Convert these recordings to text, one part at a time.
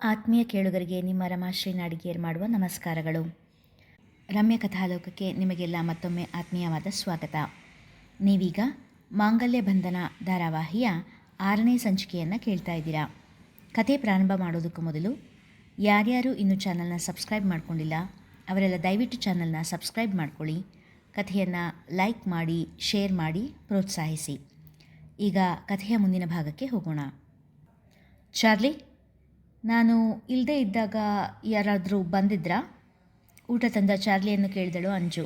ಆತ್ಮೀಯ ಕೇಳುಗರಿಗೆ ನಿಮ್ಮ ರಮಾಶ್ರೀ ನಾಡಿಗೇರ್ ಮಾಡುವ ನಮಸ್ಕಾರಗಳು. ರಮ್ಯ ಕಥಾಲೋಕಕ್ಕೆ ನಿಮಗೆಲ್ಲ ಮತ್ತೊಮ್ಮೆ ಆತ್ಮೀಯವಾದ ಸ್ವಾಗತ. ನೀವೀಗ ಮಾಂಗಲ್ಯ ಬಂಧನ ಧಾರಾವಾಹಿಯ ಆರನೇ ಸಂಚಿಕೆಯನ್ನು ಕೇಳ್ತಾ ಇದ್ದೀರಾ. ಕಥೆ ಪ್ರಾರಂಭ ಮಾಡೋದಕ್ಕೂ ಮೊದಲು ಯಾರ್ಯಾರು ಇನ್ನೂ ಚಾನಲ್ನ ಸಬ್ಸ್ಕ್ರೈಬ್ ಮಾಡ್ಕೊಂಡಿಲ್ಲ, ಅವರೆಲ್ಲ ದಯವಿಟ್ಟು ಚಾನಲ್ನ ಸಬ್ಸ್ಕ್ರೈಬ್ ಮಾಡ್ಕೊಳ್ಳಿ, ಕಥೆಯನ್ನು ಲೈಕ್ ಮಾಡಿ, ಶೇರ್ ಮಾಡಿ, ಪ್ರೋತ್ಸಾಹಿಸಿ. ಈಗ ಕಥೆಯ ಮುಂದಿನ ಭಾಗಕ್ಕೆ ಹೋಗೋಣ. ಚಾರ್ಲಿ ನಾನು ಇಲ್ಲದೇ ಇದ್ದಾಗ ಯಾರಾದರೂ ಬಂದಿದ್ರಾ? ಊಟ ತಂದ ಚಾರ್ಲಿಯನ್ನು ಕೇಳಿದಳು ಅಂಜು.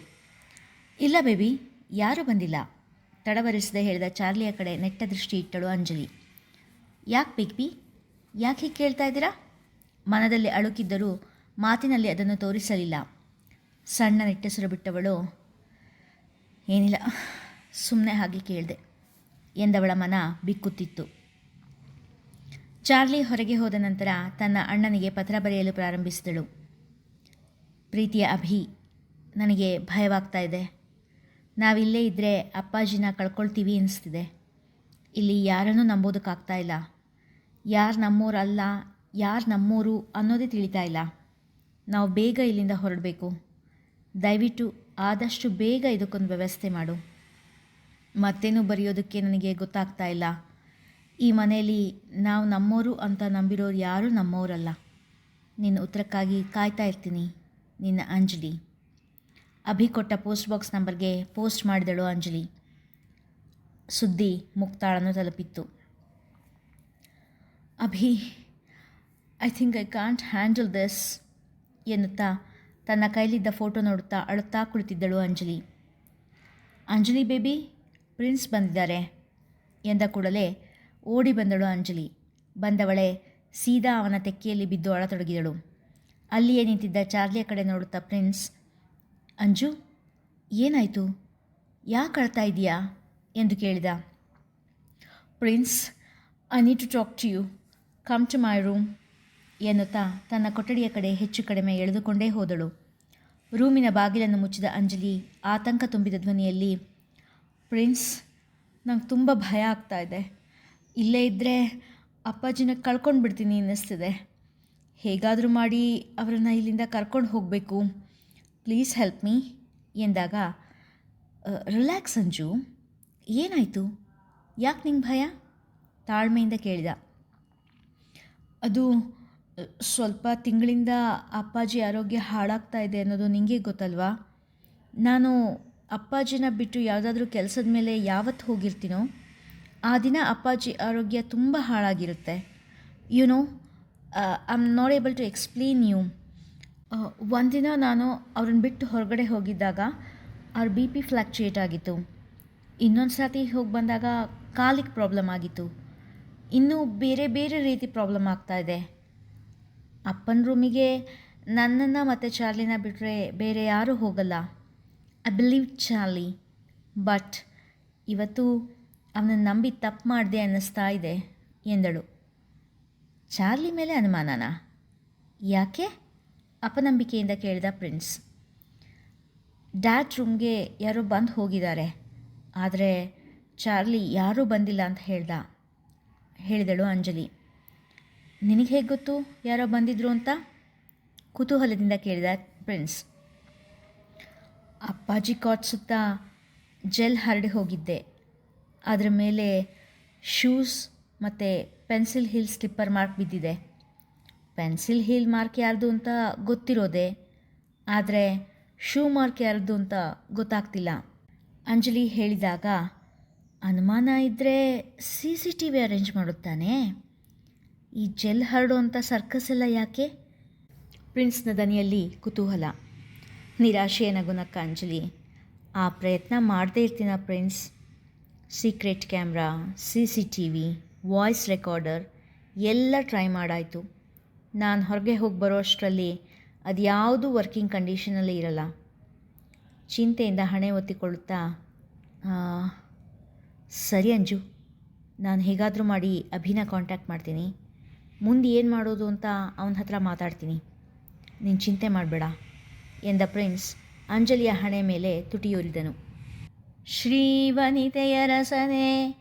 ಇಲ್ಲ ಬೇಬಿ, ಯಾರೂ ಬಂದಿಲ್ಲ. ತಡವರಿಸದೆ ಹೇಳಿದ ಚಾರ್ಲಿಯ ಕಡೆ ನೆಟ್ಟ ದೃಷ್ಟಿ ಇಟ್ಟಳು ಅಂಜಲಿ. ಯಾಕೆ ಬಿಗ್ಬಿ? ಯಾಕೆ ಹೀಗೆ ಕೇಳ್ತಾ ಇದ್ದೀರಾ? ಮನದಲ್ಲಿ ಅಳುಕಿದ್ದರೂ ಮಾತಿನಲ್ಲಿ ಅದನ್ನು ತೋರಿಸಲಿಲ್ಲ. ಸಣ್ಣ ನೆಟ್ಟೆಸರು ಬಿಟ್ಟವಳು, ಏನಿಲ್ಲ ಸುಮ್ಮನೆ ಹಾಗೆ ಕೇಳಿದೆ ಎಂದವಳ ಮನ ಬಿಕ್ಕುತ್ತಿತ್ತು. ಚಾರ್ಲಿ ಹೊರಗೆ ಹೋದ ನಂತರ ತನ್ನ ಅಣ್ಣನಿಗೆ ಪತ್ರ ಬರೆಯಲು ಪ್ರಾರಂಭಿಸಿದಳು. ಪ್ರೀತಿಯ ಅಭಿ, ನನಗೆ ಭಯವಾಗ್ತಾ ಇದೆ. ನಾವಿಲ್ಲೇ ಇದ್ದರೆ ಅಪ್ಪಾಜಿನ ಕಳ್ಕೊಳ್ತೀವಿ ಅನಿಸ್ತಿದೆ. ಇಲ್ಲಿ ಯಾರನ್ನೂ ನಂಬೋದಕ್ಕಾಗ್ತಾ ಇಲ್ಲ. ಯಾರು ನಮ್ಮೋರಲ್ಲ, ಯಾರು ನಮ್ಮೋರು ಅನ್ನೋದೇ ತಿಳಿತಾ ಇಲ್ಲ. ನಾವು ಬೇಗ ಇಲ್ಲಿಂದ ಹೊರಡಬೇಕು. ದಯವಿಟ್ಟು ಆದಷ್ಟು ಬೇಗ ಇದಕ್ಕೊಂದು ವ್ಯವಸ್ಥೆ ಮಾಡು. ಮತ್ತೇನು ಬರೆಯೋದಕ್ಕೆ ನನಗೆ ಗೊತ್ತಾಗ್ತಾ ಇಲ್ಲ. ಈ ಮನೆಯಲ್ಲಿ ನಾವು ನಮ್ಮೋರು ಅಂತ ನಂಬಿರೋರು ಯಾರೂ ನಮ್ಮೋರಲ್ಲ. ನಿನ್ನ ಉತ್ತರಕ್ಕಾಗಿ ಕಾಯ್ತಾ ಇರ್ತೀನಿ, ನಿನ್ನ ಅಂಜಲಿ. ಅಭಿ ಕೊಟ್ಟ ಪೋಸ್ಟ್ ಬಾಕ್ಸ್ ನಂಬರ್ಗೆ ಪೋಸ್ಟ್ ಮಾಡಿದಳು ಅಂಜಲಿ. ಸುದ್ದಿ ಮುಕ್ತಾಳನ್ನು ತಲುಪಿತ್ತು. Abhi I think I can't handle this ಎನ್ನುತ್ತಾ ತನ್ನ ಕೈಲಿದ್ದ ಫೋಟೋ ನೋಡುತ್ತಾ ಅಳುತ್ತಾ ಕುಳಿತಿದ್ದಳು ಅಂಜಲಿ. ಅಂಜಲಿ ಬೇಬಿ, ಪ್ರಿನ್ಸ್ ಬಂದಿದ್ದಾರೆ, ಎಂದ ಕೂಡಲೇ ಓಡಿ ಬಂದಳು ಅಂಜಲಿ. ಬಂದವಳೆ ಸೀದಾ ಅವನ ತೆಕ್ಕೆಯಲ್ಲಿ ಬಿದ್ದು ಅಳತೊಡಗಿದಳು. ಅಲ್ಲಿಯೇ ನಿಂತಿದ್ದ ಚಾರ್ಲಿಯ ಕಡೆ ನೋಡುತ್ತಾ, ಪ್ರಿನ್ಸ್, ಅಂಜು, ಏನಾಯಿತು? ಯಾಕೆ ಅಳ್ತಾ ಇದೆಯಾ ಎಂದು ಕೇಳಿದ. Prince, I need to talk to you. Come to my room, ಎನ್ನುತ್ತಾ ತನ್ನ ಕೊಠಡಿಯ ಕಡೆ ಹೆಚ್ಚು ಕಡಿಮೆ ಎಳೆದುಕೊಂಡೇ ಹೋದಳು. ರೂಮಿನ ಬಾಗಿಲನ್ನು ಮುಚ್ಚಿದ ಅಂಜಲಿ ಆತಂಕ ತುಂಬಿದ ಧ್ವನಿಯಲ್ಲಿ, ಪ್ರಿನ್ಸ್, ನಂಗೆ ತುಂಬ ಭಯ ಆಗ್ತಾ ಇದೆ. ಇಲ್ಲೇ ಇದ್ದರೆ ಅಪ್ಪಾಜಿನ ಕಳ್ಕೊಂಡು ಬಿಡ್ತೀನಿ ಅನ್ನಿಸ್ತಿದೆ. ಹೇಗಾದರೂ ಮಾಡಿ ಅವರನ್ನು ಇಲ್ಲಿಂದ ಕರ್ಕೊಂಡು ಹೋಗಬೇಕು. ಪ್ಲೀಸ್ ಹೆಲ್ಪ್ ಮೀ ಎಂದಾಗ ರಿಲ್ಯಾಕ್ಸ್ ಅಂಜು. ಏನಾಯಿತು? ಯಾಕೆ ನಿಂಗೆ ಭಯ? ತಾಳ್ಮೆಯಿಂದ ಕೇಳಿದ. ಅದು ಸ್ವಲ್ಪ ತಿಂಗಳಿಂದ ಅಪ್ಪಾಜಿ ಆರೋಗ್ಯ ಹಾಳಾಗ್ತಾ ಇದೆ ಅನ್ನೋದು ನಿಮಗೆ ಗೊತ್ತಲ್ವಾ? ನಾನು ಅಪ್ಪಾಜಿನ ಬಿಟ್ಟು ಯಾವುದಾದ್ರೂ ಕೆಲಸದ ಮೇಲೆ ಯಾವತ್ತು ಹೋಗಿರ್ತೀನೋ ಆ ದಿನ ಅಪ್ಪಾಜಿ ಆರೋಗ್ಯ ತುಂಬ ಹಾಳಾಗಿರುತ್ತೆ. You know I am not able to explain you ಒಂದಿನ ನಾನು ಅವ್ರನ್ನ ಬಿಟ್ಟು ಹೊರಗಡೆ ಹೋಗಿದ್ದಾಗ ಅವ್ರ ಬಿ ಪಿ ಫ್ಲಕ್ಚುಯೇಟ್ ಆಗಿತ್ತು. ಇನ್ನೊಂದು ಸರ್ತಿ ಹೋಗಿ ಬಂದಾಗ ಕಾಲಿಗೆ ಪ್ರಾಬ್ಲಮ್ ಆಗಿತ್ತು. ಇನ್ನೂ ಬೇರೆ ಬೇರೆ ರೀತಿ ಪ್ರಾಬ್ಲಮ್ ಆಗ್ತಾ ಇದೆ. ಅಪ್ಪನ ರೂಮಿಗೆ ನನ್ನನ್ನು ಮತ್ತು ಚಾರ್ಲಿನ ಬಿಟ್ಟರೆ ಬೇರೆ ಯಾರೂ ಹೋಗಲ್ಲ. ಐ ಬಿಲೀವ್ ಚಾರ್ಲಿ ಬಟ್ ಇವತ್ತು ಅವನನ್ನು ನಂಬಿ ತಪ್ಪು ಮಾಡಿದೆ ಅನ್ನಿಸ್ತಾ ಇದೆ, ಎಂದಳು. ಚಾರ್ಲಿ ಮೇಲೆ ಅನುಮಾನನಾ? ಯಾಕೆ? ಅಪನಂಬಿಕೆಯಿಂದ ಕೇಳಿದ ಪ್ರಿನ್ಸ್. ಡ್ಯಾಟ್ ರೂಮ್ಗೆ ಯಾರೋ ಬಂದು ಹೋಗಿದ್ದಾರೆ. ಆದರೆ ಚಾರ್ಲಿ ಯಾರೂ ಬಂದಿಲ್ಲ ಅಂತ ಹೇಳ್ದ, ಹೇಳಿದಳು ಅಂಜಲಿ. ನಿನಗೆ ಹೇಗೆ ಗೊತ್ತು ಯಾರೋ ಬಂದಿದ್ರು ಅಂತ? ಕುತೂಹಲದಿಂದ ಕೇಳಿದ ಪ್ರಿನ್ಸ್. ಅಪ್ಪಾಜಿ ಕಾಟ್ ಸುತ್ತ ಜೆಲ್ ಹರಡಿ ಹೋಗಿದ್ದೆ. ಅದರ ಮೇಲೆ ಶೂಸ್ ಮತ್ತು ಪೆನ್ಸಿಲ್ ಹೀಲ್ ಸ್ಲಿಪ್ಪರ್ ಮಾರ್ಕ್ ಬಿದ್ದಿದೆ. ಪೆನ್ಸಿಲ್ ಹೀಲ್ ಮಾರ್ಕ್ ಯಾರ್ದು ಅಂತ ಗೊತ್ತಿರೋದೆ, ಆದರೆ ಶೂ ಮಾರ್ಕ್ ಯಾರ್ದು ಅಂತ ಗೊತ್ತಾಗ್ತಿಲ್ಲ. ಅಂಜಲಿ ಹೇಳಿದಾಗ, ಅನುಮಾನ ಇದ್ದರೆ C C T V arrange ಮಾಡುತ್ತಾನೆ? ಈ ಜೆಲ್ ಹರಡುವಂಥ ಸರ್ಕಸ್ ಎಲ್ಲ ಯಾಕೆ? ಪ್ರಿನ್ಸ್ನ ದನಿಯಲ್ಲಿ ಕುತೂಹಲ. ನಿರಾಶೆಯ ನಗುನಕ್ಕ ಅಂಜಲಿ, ಆ ಪ್ರಯತ್ನ ಮಾಡದೇ ಇರ್ತೀನ Prince? Secret camera C C T V voice recorder ಎಲ್ಲ ಟ್ರೈ ಮಾಡಾಯಿತು. ನಾನು ಹೊರಗೆ ಹೋಗಿ ಬರೋ ಅಷ್ಟರಲ್ಲಿ ಅದು ಯಾವುದೂ ವರ್ಕಿಂಗ್ ಕಂಡೀಷನಲ್ಲಿ ಇರಲ್ಲ. ಚಿಂತೆಯಿಂದ ಹಣೆ ಒತ್ತಿಕೊಳ್ಳುತ್ತಾ "ಆ, ಸರಿ ಅಂಜು ನಾನು ಹೇಗಾದರೂ ಮಾಡಿ ಅಭಿನ ಕಾಂಟ್ಯಾಕ್ಟ್ ಮಾಡ್ತೀನಿ. ಮುಂದೆ ಏನು ಮಾಡೋದು ಅಂತ ಅವನ ಹತ್ರ ಮಾತಾಡ್ತೀನಿ. ನೀನು ಚಿಂತೆ ಮಾಡಬೇಡ ಎಂದ ಪ್ರಿನ್ಸ್ ಅಂಜಲಿಯ ಹಣೆ ಮೇಲೆ ತುಟಿಯೂರಿದನು. ಶ್ರೀವನಿತೆಯ ರಸನೆ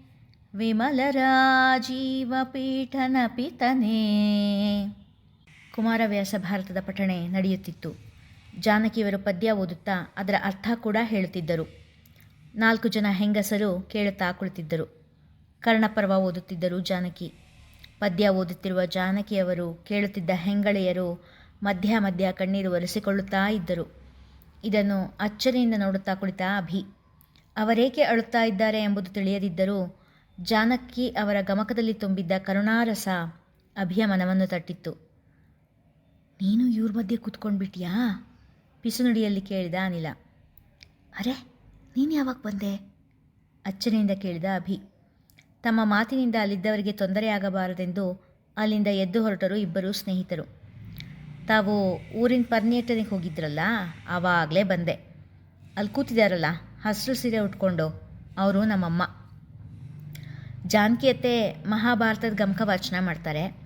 ವಿಮಲರಾಜೀವ ಪೀಠನ ಪಿತನೇ ಕುಮಾರವ್ಯಾಸ ಭಾರತದ ಪಠಣೆ ನಡೆಯುತ್ತಿತ್ತು. ಜಾನಕಿಯವರು ಪದ್ಯ ಓದುತ್ತಾ ಅದರ ಅರ್ಥ ಕೂಡ ಹೇಳುತ್ತಿದ್ದರು. ನಾಲ್ಕು ಜನ ಹೆಂಗಸರು ಕೇಳುತ್ತಾ ಕುಳಿತಿದ್ದರು. ಕರ್ಣಪರ್ವ ಓದುತ್ತಿದ್ದರು ಜಾನಕಿ. ಪದ್ಯ ಓದುತ್ತಿರುವ ಜಾನಕಿಯವರು ಕೇಳುತ್ತಿದ್ದ ಹೆಂಗಳೆಯರು ಮಧ್ಯ ಮಧ್ಯ ಕಣ್ಣೀರು ಒರೆಸಿಕೊಳ್ಳುತ್ತಾ ಇದ್ದರು. ಇದನ್ನು ಅಚ್ಚರಿಯಿಂದ ನೋಡುತ್ತಾ ಕುಳಿತ ಅಭಿ. ಅವರೇಕೆ ಅಳುತ್ತಾ ಇದ್ದಾರೆ ಎಂಬುದು ತಿಳಿಯದಿದ್ದರೂ ಜಾನಕಿ ಅವರ ಗಮಕದಲ್ಲಿ ತುಂಬಿದ್ದ ಕರುಣಾರಸ ಅಭಿಯ ಮನವನ್ನು ತಟ್ಟಿತ್ತು. ನೀನು ಇವ್ರ ಮಧ್ಯೆ ಕೂತ್ಕೊಂಡ್ಬಿಟ್ಯಾ? ಪಿಸುನುಡಿಯಲ್ಲಿ ಕೇಳಿದ ಅನಿಲ. ಅರೆ, ನೀನು ಯಾವಾಗ ಬಂದೆ? ಅಚ್ಚನೆಯಿಂದ ಕೇಳಿದ ಅಭಿ. ತಮ್ಮ ಮಾತಿನಿಂದ ಅಲ್ಲಿದ್ದವರಿಗೆ ತೊಂದರೆಯಾಗಬಾರದೆಂದು ಅಲ್ಲಿಂದ ಎದ್ದು ಹೊರಟರು ಇಬ್ಬರು ಸ್ನೇಹಿತರು. ತಾವು ಊರಿನ ಪರ್ನೇಟನಿಗೆ ಹೋಗಿದ್ರಲ್ಲ, ಆವಾಗಲೇ ಬಂದೆ. ಅಲ್ಲಿ ಕೂತಿದ್ದಾರಲ್ಲ ಹಸಿರು ಸೀರೆ ಉಟ್ಕೊಂಡು ಅವರು ನಮ್ಮಮ್ಮ. ಜಾನಕಿ ಅತ್ತೆ ಮಹಾಭಾರತದ ಗಮಕ ವಾಚನ ಮಾಡ್ತಾರೆ.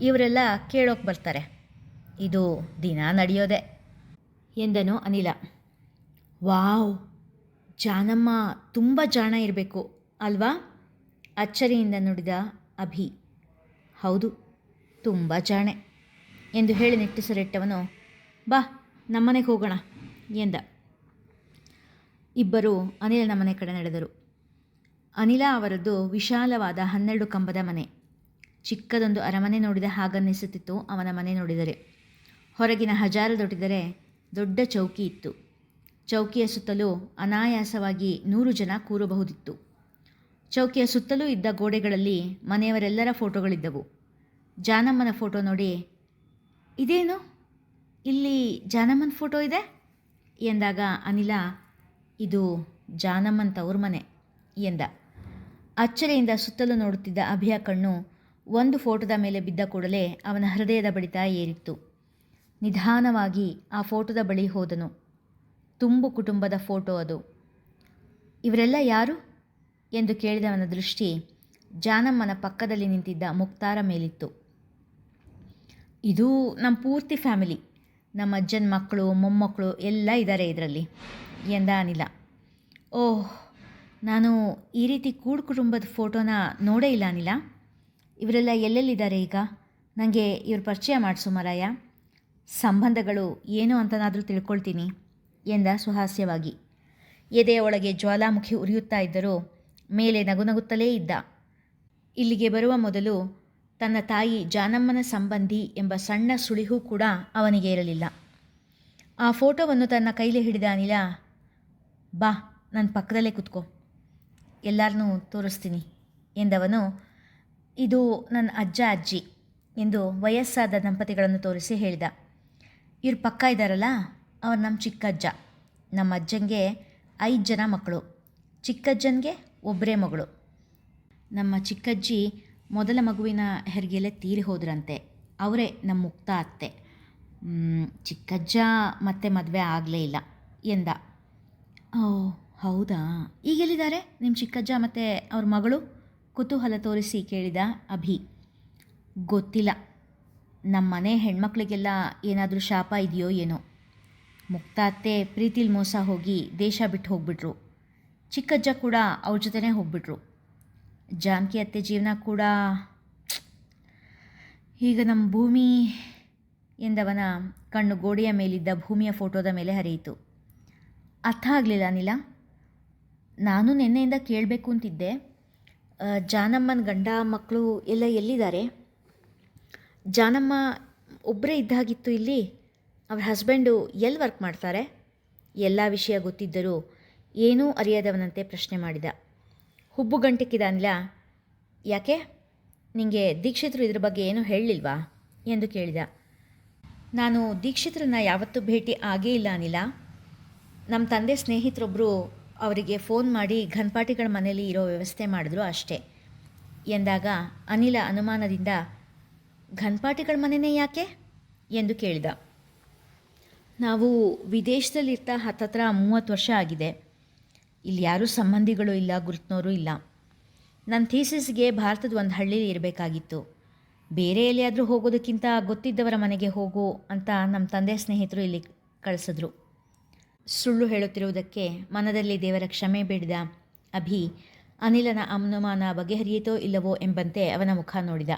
ಇವರೆಲ್ಲ ಕೇಳೋಕೆ ಬರ್ತಾರೆ. ಇದು ದಿನ ನಡೆಯೋದೆ ಎಂದನು ಅನಿಲ. ವಾವ್, ಜಾನಮ್ಮ ತುಂಬ ಜಾಣ ಇರಬೇಕು ಅಲ್ವಾ? ಅಚ್ಚರಿಯಿಂದ ನುಡಿದ ಅಭಿ. ಹೌದು, ತುಂಬ ಜಾಣೆ ಎಂದು ಹೇಳಿ ನಿಟ್ಟಿಸರಿಟ್ಟವನು, ಬಾ, ನಮ್ಮನೆಗೆ ಹೋಗೋಣ ಎಂದ. ಇಬ್ಬರು ಅನಿಲನ ಮನೆ ಕಡೆ ನಡೆದರು. ಅನಿಲ ಅವರದ್ದು ವಿಶಾಲವಾದ ಹನ್ನೆರಡು ಕಂಬದ ಮನೆ. ಚಿಕ್ಕದೊಂದು ಅರಮನೆ ನೋಡಿದ ಹಾಗನ್ನಿಸುತ್ತಿತ್ತು ಅವನ ಮನೆ ನೋಡಿದರೆ. ಹೊರಗಿನ ಹಜಾರದೊಟ್ಟಿದರೆ ದೊಡ್ಡ ಚೌಕಿ ಇತ್ತು. ಚೌಕಿಯ ಸುತ್ತಲೂ ಅನಾಯಾಸವಾಗಿ ನೂರು ಜನ ಕೂರಬಹುದಿತ್ತು. ಚೌಕಿಯ ಸುತ್ತಲೂ ಇದ್ದ ಗೋಡೆಗಳಲ್ಲಿ ಮನೆಯವರೆಲ್ಲರ ಫೋಟೋಗಳಿದ್ದವು. ಜಾನಮ್ಮನ ಫೋಟೋ ನೋಡಿ, ಇದೇನು? ಇಲ್ಲಿ ಜಾನಮ್ಮನ ಫೋಟೋ ಇದೆ? ಎಂದಾಗ ಅನಿಲ ಇದು ಜಾನಮ್ಮನ ತವ್ರ ಮನೆ ಎಂದ. ಅಚ್ಚರಿಯಿಂದ ಸುತ್ತಲೂ ನೋಡುತ್ತಿದ್ದ ಅಭಿಯ ಕಣ್ಣು ಒಂದು ಫೋಟೋದ ಮೇಲೆ ಬಿದ್ದ ಕೂಡಲೇ ಅವನ ಹೃದಯದ ಬಡಿತ ಏರಿತ್ತು. ನಿಧಾನವಾಗಿ ಆ ಫೋಟೋದ ಬಳಿ ಹೋದನು. ತುಂಬು ಕುಟುಂಬದ ಫೋಟೋ ಅದು. ಇವರೆಲ್ಲ ಯಾರು? ಎಂದು ಕೇಳಿದವನ ದೃಷ್ಟಿ ಜಾನಮ್ಮನ ಪಕ್ಕದಲ್ಲಿ ನಿಂತಿದ್ದ ಮುಕ್ತಾರ ಮೇಲಿತ್ತು. ಇದು ನಮ್ಮ ಪೂರ್ತಿ ಫ್ಯಾಮಿಲಿ. ನಮ್ಮ ಅಜ್ಜನ ಮಕ್ಕಳು ಮೊಮ್ಮಕ್ಕಳು ಎಲ್ಲ ಇದ್ದಾರೆ ಇದರಲ್ಲಿ. ಎಂದ ಅನಿಲ, ಓಹ್, ನಾನು ಈ ರೀತಿ ಕೂಡು ಕುಟುಂಬದ ಫೋಟೋನ ನೋಡೇ ಇಲ್ಲ ಅನಿಲ. ಇವರೆಲ್ಲ ಎಲ್ಲೆಲ್ಲಿದ್ದಾರೆ ಈಗ? ನನಗೆ ಇವ್ರ ಪರಿಚಯ ಮಾಡಿಸು ಮರಾಯ. ಸಂಬಂಧಗಳು ಏನು ಅಂತನಾದರೂ ತಿಳ್ಕೊಳ್ತೀನಿ, ಎಂದ ಸುಹಾಸ್ಯವಾಗಿ. ಎದೆಯ ಒಳಗೆ ಜ್ವಾಲಾಮುಖಿ ಉರಿಯುತ್ತಾ ಇದ್ದರೂ ಮೇಲೆ ನಗುನಗುತ್ತಲೇ ಇದ್ದ. ಇಲ್ಲಿಗೆ ಬರುವ ಮೊದಲು ತನ್ನ ತಾಯಿ ಜಾನಮ್ಮನ ಸಂಬಂಧಿ ಎಂಬ ಸಣ್ಣ ಸುಳಿಹೂ ಕೂಡ ಅವನಿಗೆ ಇರಲಿಲ್ಲ. ಆ ಫೋಟೋವನ್ನು ತನ್ನ ಕೈಲಿ ಹಿಡಿದ ಅನಿಲ, ಬಾ ನನ್ನ ಪಕ್ಕದಲ್ಲೇ ಕುತ್ಕೋ. ಎಲ್ಲರನ್ನೂ ತೋರಿಸ್ತೀನಿ ಎಂದವನು, ಇದು ನನ್ನ ಅಜ್ಜ, ಅಜ್ಜಿ ಎಂದು ವಯಸ್ಸಾದ ದಂಪತಿಗಳನ್ನು ತೋರಿಸಿ ಹೇಳಿದ. ಇವ್ರು ಪಕ್ಕ ಇದ್ದಾರಲ್ಲ ಅವ್ರು ನಮ್ಮ ಚಿಕ್ಕಜ್ಜ. ನಮ್ಮ ಅಜ್ಜಂಗೆ ಐದು ಜನ ಮಕ್ಕಳು. ಚಿಕ್ಕಜ್ಜನಿಗೆ ಒಬ್ಬರೇ ಮಗಳು. ನಮ್ಮ ಚಿಕ್ಕಜ್ಜಿ ಮೊದಲ ಮಗುವಿನ ಹೆರಿಗೆಲೆ ತೀರಿ ಹೋದ್ರಂತೆ. ಅವರೇ ನಮ್ಮ ಮುಕ್ತ ಅತ್ತೆ. ಚಿಕ್ಕಜ್ಜ ಮತ್ತೆ ಮದುವೆ ಆಗಲೇ ಇಲ್ಲ ಎಂದ. ಓ, ಹೌದಾ? ಈಗೆಲ್ಲಿದ್ದಾರೆ ನಿಮ್ಮ ಚಿಕ್ಕಜ್ಜ ಮತ್ತು ಅವ್ರ ಮಗಳು? ಕುತೂಹಲ ತೋರಿಸಿ ಕೇಳಿದ ಅಭಿ. ಗೊತ್ತಿಲ್ಲ. ನಮ್ಮ ಮನೆ ಹೆಣ್ಮಕ್ಳಿಗೆಲ್ಲ ಏನಾದರೂ ಶಾಪ ಇದೆಯೋ ಏನೋ. ಮುಕ್ತ ಅತ್ತೆ ಪ್ರೀತಿಲಿ ಮೋಸ ಹೋಗಿ ದೇಶ ಬಿಟ್ಟು ಹೋಗ್ಬಿಟ್ರು. ಚಿಕ್ಕಜ್ಜ ಕೂಡ ಅವ್ರ ಜೊತೆನೇ ಹೋಗ್ಬಿಟ್ರು. ಜಾನಕಿ ಅತ್ತೆ ಜೀವನ ಕೂಡ ಈಗ ನಮ್ಮ ಭೂಮಿ ಎಂದವನ ಕಣ್ಣು ಗೋಡೆಯ ಮೇಲಿದ್ದ ಭೂಮಿಯ ಫೋಟೋದ ಮೇಲೆ ಹರಿಯಿತು. ಅರ್ಥ ಆಗಲಿಲ್ಲ ಅನಿಲ. ನಾನು ನಿನ್ನೆಯಿಂದ ಕೇಳಬೇಕು ಅಂತಿದ್ದೆ. ಜಾನಮ್ಮನ ಗಂಡ, ಮಕ್ಕಳು ಎಲ್ಲ ಎಲ್ಲಿದ್ದಾರೆ? ಜಾನಮ್ಮ ಒಬ್ಬರೇ ಇದ್ದಾಗಿತ್ತು ಇಲ್ಲಿ. ಅವ್ರ ಹಸ್ಬೆಂಡು ಎಲ್ಲಿ ವರ್ಕ್ ಮಾಡ್ತಾರೆ? ಎಲ್ಲ ವಿಷಯ ಗೊತ್ತಿದ್ದರೂ ಏನೂ ಅರಿಯದವನಂತೆ ಪ್ರಶ್ನೆ ಮಾಡಿದ. ಹುಬ್ಬು ಗಂಟಿಕ್ಕಿದ ಅನಿಲ ಯಾಕೆ? ನಿಮಗೆ ದೀಕ್ಷಿತರು ಇದ್ರ ಬಗ್ಗೆ ಏನೂ ಹೇಳಲಿಲ್ವಾ? ಎಂದು ಕೇಳಿದ. ನಾನು ದೀಕ್ಷಿತರನ್ನ ಯಾವತ್ತೂ ಭೇಟಿ ಆಗೇ ಇಲ್ಲ ಅನಿಲ. ನಮ್ಮ ತಂದೆ ಸ್ನೇಹಿತರೊಬ್ಬರು ಅವರಿಗೆ ಫೋನ್ ಮಾಡಿ ಘನ್ಪಾಟಿಗಳ ಮನೆಯಲ್ಲಿ ಇರೋ ವ್ಯವಸ್ಥೆ ಮಾಡಿದ್ರು ಅಷ್ಟೇ. ಎಂದಾಗ ಅನಿಲ ಅನುಮಾನದಿಂದ ಘನ್ಪಾಟಿಗಳ ಮನೆಯೇ ಯಾಕೆ? ಎಂದು ಕೇಳಿದ. ನಾವು ವಿದೇಶದಲ್ಲಿರ್ತಾ ಹತ್ತತ್ರ ಮೂವತ್ತು ವರ್ಷ ಆಗಿದೆ. ಇಲ್ಲಿ ಯಾರೂ ಸಂಬಂಧಿಗಳು ಇಲ್ಲ ಗುರುತಿನವರು ಇಲ್ಲ. ನನ್ನ ಥೀಸಿಸ್ಗೆ ಭಾರತದ ಒಂದು ಹಳ್ಳಿ ಇರಬೇಕಾಗಿತ್ತು. ಬೇರೆ ಎಲ್ಲಿಯಾದರೂ ಹೋಗೋದಕ್ಕಿಂತ ಗೊತ್ತಿದ್ದವರ ಮನೆಗೆ ಹೋಗು ಅಂತ ನಮ್ಮ ತಂದೆ ಸ್ನೇಹಿತರು ಇಲ್ಲಿ ಕಳಿಸಿದ್ರು. ಸುಳ್ಳು ಹೇಳುತ್ತಿರುವುದಕ್ಕೆ ಮನದಲ್ಲಿ ದೇವರ ಕ್ಷಮೆ ಬೇಡಿದ ಅಭಿ, ಅನಿಲನ ಅನುಮಾನ ಬಗೆಹರಿಯಿತೋ ಇಲ್ಲವೋ ಎಂಬಂತೆ ಅವನ ಮುಖ ನೋಡಿದ.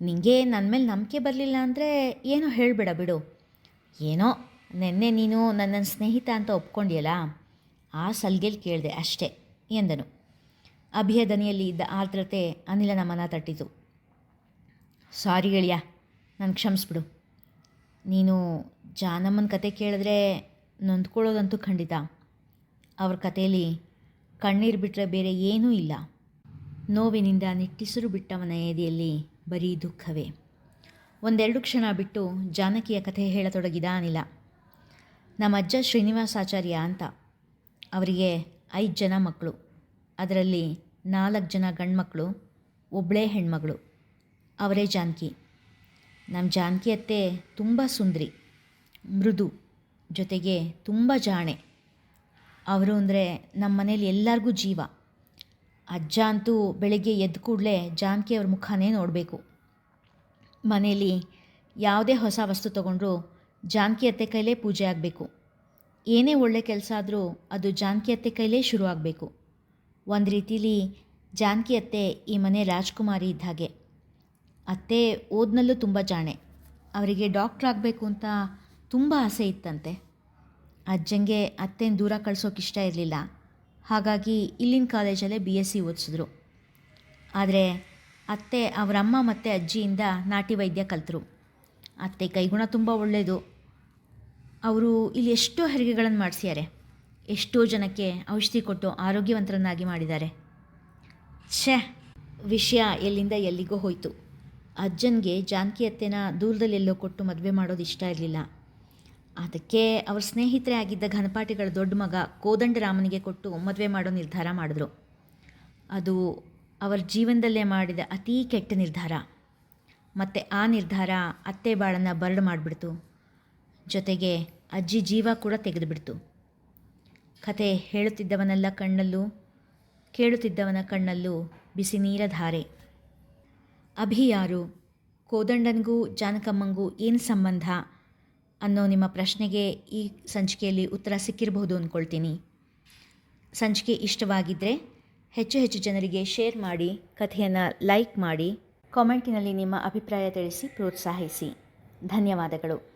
ನಿಂಗೆ ನನ್ನ ಮೇಲೆ ನಂಬಿಕೆ ಬರಲಿಲ್ಲ ಅಂದರೆ ಏನೋ ಹೇಳಬೇಡ ಬಿಡು. ಏನೋ, ನಿನ್ನೆ ನೀನು ನನ್ನ ಸ್ನೇಹಿತ ಅಂತ ಒಪ್ಕೊಂಡಿಯಲ್ಲ? ಆ ಸಲ್ಗೆಲ್ ಕೇಳಿದೆ ಅಷ್ಟೇ ಎಂದನು. ಅಭಿಯ ದನಿಯಲ್ಲಿ ಇದ್ದ ಆರ್ದ್ರತೆ ಅನಿಲನ ಮನ ತಟ್ಟಿತು. ಸಾರಿ ಗೆಳೆಯ, ನಾನು ಕ್ಷಮಿಸ್ಬಿಡು. ನೀನು ಜಾನಮ್ಮನ ಕತೆ ಕೇಳಿದ್ರೆ ನೊಂದ್ಕೊಳ್ಳೋದಂತೂ ಖಂಡಿತ. ಅವ್ರ ಕಥೆಯಲ್ಲಿ ಕಣ್ಣೀರು ಬಿಟ್ಟರೆ ಬೇರೆ ಏನೂ ಇಲ್ಲ. ನೋವಿನಿಂದ ನಿಟ್ಟಿಸಿರು ಬಿಟ್ಟವನ ಎದೆಯಲ್ಲಿ ಬರೀ ದುಃಖವೇ. ಒಂದೆರಡು ಕ್ಷಣ ಬಿಟ್ಟು ಜಾನಕಿಯ ಕಥೆ ಹೇಳತೊಡಗಿದ ಅನಿಲ. ನಮ್ಮ ಅಜ್ಜ ಶ್ರೀನಿವಾಸಾಚಾರ್ಯ ಅಂತ. ಅವರಿಗೆ ಐದು ಜನ ಮಕ್ಕಳು ಅದರಲ್ಲಿ ನಾಲ್ಕು ಜನ ಗಂಡ್ಮಕ್ಕಳು ಒಬ್ಬಳೇ ಹೆಣ್ಮಗಳು. ಅವರೇ ಜಾನಕಿ. ನಮ್ಮ ಜಾನಕಿ ಅತ್ತೆ ತುಂಬ ಸುಂದರಿ, ಮೃದು, ಜೊತೆಗೆ ತುಂಬ ಜಾಣೆ. ಅವರು ಅಂದರೆ ನಮ್ಮ ಮನೇಲಿ ಎಲ್ಲರಿಗೂ ಜೀವ. ಅಜ್ಜ ಅಂತೂ ಬೆಳಗ್ಗೆ ಎದ್ದ ಕೂಡಲೇ ಜಾನಕಿ ಅವ್ರ ಮುಖನೇ ನೋಡಬೇಕು. ಮನೇಲಿ ಯಾವುದೇ ಹೊಸ ವಸ್ತು ತಗೊಂಡ್ರೂ ಜಾನಕಿ ಅತ್ತೆ ಕೈಲೇ ಪೂಜೆ ಆಗಬೇಕು. ಏನೇ ಒಳ್ಳೆ ಕೆಲಸ ಆದರೂ ಅದು ಜಾನಕಿ ಅತ್ತೆ ಕೈಲೇ ಶುರು ಆಗಬೇಕು. ಒಂದು ರೀತಿಲಿ ಜಾನಕಿ ಅತ್ತೆ ಈ ಮನೆ ರಾಜ್ಕುಮಾರಿ ಇದ್ದ ಹಾಗೆ. ಅತ್ತೆ ಓದ್ನಲ್ಲೂ ತುಂಬ ಜಾಣೆ. ಅವರಿಗೆ ಡಾಕ್ಟ್ರ್ ಆಗಬೇಕು ಅಂತ ತುಂಬ ಆಸೆ ಇತ್ತಂತೆ. ಅಜ್ಜಂಗೆ ಅತ್ತೆನ ದೂರ ಕಳ್ಸೋಕೆ ಇಷ್ಟ ಇರಲಿಲ್ಲ. ಹಾಗಾಗಿ ಇಲ್ಲಿನ ಕಾಲೇಜಲ್ಲೇ ಬಿ ಎಸ್ ಸಿ ಓದಿಸಿದ್ರು. ಆದರೆ ಅತ್ತೆ ಅವರಮ್ಮ ಮತ್ತು ಅಜ್ಜಿಯಿಂದ ನಾಟಿ ವೈದ್ಯ ಕಲಿತರು. ಅತ್ತೆ ಕೈಗುಣ ತುಂಬ ಒಳ್ಳೆಯದು ಅವರು ಇಲ್ಲಿ ಎಷ್ಟೋ ಹೆರಿಗೆಗಳನ್ನು ಮಾಡಿಸ್ಯಾರೆ ಎಷ್ಟೋ ಜನಕ್ಕೆ ಔಷಧಿ ಕೊಟ್ಟು ಆರೋಗ್ಯವಂತರನ್ನಾಗಿ ಮಾಡಿದ್ದಾರೆ. ಛೆ, ವಿಷಯ ಎಲ್ಲಿಂದ ಎಲ್ಲಿಗೋ ಹೋಯಿತು. ಅಜ್ಜನಿಗೆ ಜಾನಕಿ ಅತ್ತೆನ ದೂರದಲ್ಲೆಲ್ಲೋ ಕೊಟ್ಟು ಮದುವೆ ಮಾಡೋದು ಇಷ್ಟ ಇರಲಿಲ್ಲ. ಅದಕ್ಕೆ ಅವ್ರ ಸ್ನೇಹಿತರೇ ಆಗಿದ್ದ ಘನಪಾಟಿಗಳ ದೊಡ್ಡ ಮಗ ಕೋದಂಡರಾಮನಿಗೆ ಕೊಟ್ಟು ಮದುವೆ ಮಾಡೋ ನಿರ್ಧಾರ ಮಾಡಿದ್ರು. ಅದು ಅವರ ಜೀವನದಲ್ಲೇ ಮಾಡಿದ ಅತೀ ಕೆಟ್ಟ ನಿರ್ಧಾರ. ಮತ್ತು ಆ ನಿರ್ಧಾರ ಅತ್ತೆ ಬಾಳನ್ನು ಬರಡು ಮಾಡಿಬಿಡ್ತು. ಜೊತೆಗೆ ಅಜ್ಜಿ ಜೀವ ಕೂಡ ತೆಗೆದುಬಿಡ್ತು. ಕತೆ ಹೇಳುತ್ತಿದ್ದವನೆಲ್ಲ ಕಣ್ಣಲ್ಲೂ, ಕೇಳುತ್ತಿದ್ದವನ ಕಣ್ಣಲ್ಲೂ ಬಿಸಿ ನೀರ ಧಾರೆ ಅಭಿ ಯಾರು? ಕೋದಂಡನಿಗೂ ಜಾನಕಮ್ಮಂಗೂ ಏನು ಸಂಬಂಧ? ಅನ್ನೋ ನಿಮ್ಮ ಪ್ರಶ್ನೆಗೆ ಈ ಸಂಚಿಕೆಯಲ್ಲಿ ಉತ್ತರ ಸಿಕ್ಕಿರಬಹುದು ಅಂದ್ಕೊಳ್ತೀನಿ ಸಂಚಿಕೆ ಇಷ್ಟವಾಗಿದ್ದರೆ ಹೆಚ್ಚು ಹೆಚ್ಚು ಜನರಿಗೆ ಶೇರ್ ಮಾಡಿ, ಕಥೆಯನ್ನು ಲೈಕ್ ಮಾಡಿ, ಕಾಮೆಂಟಿನಲ್ಲಿ ನಿಮ್ಮ ಅಭಿಪ್ರಾಯ ತಿಳಿಸಿ, ಪ್ರೋತ್ಸಾಹಿಸಿ. ಧನ್ಯವಾದಗಳು.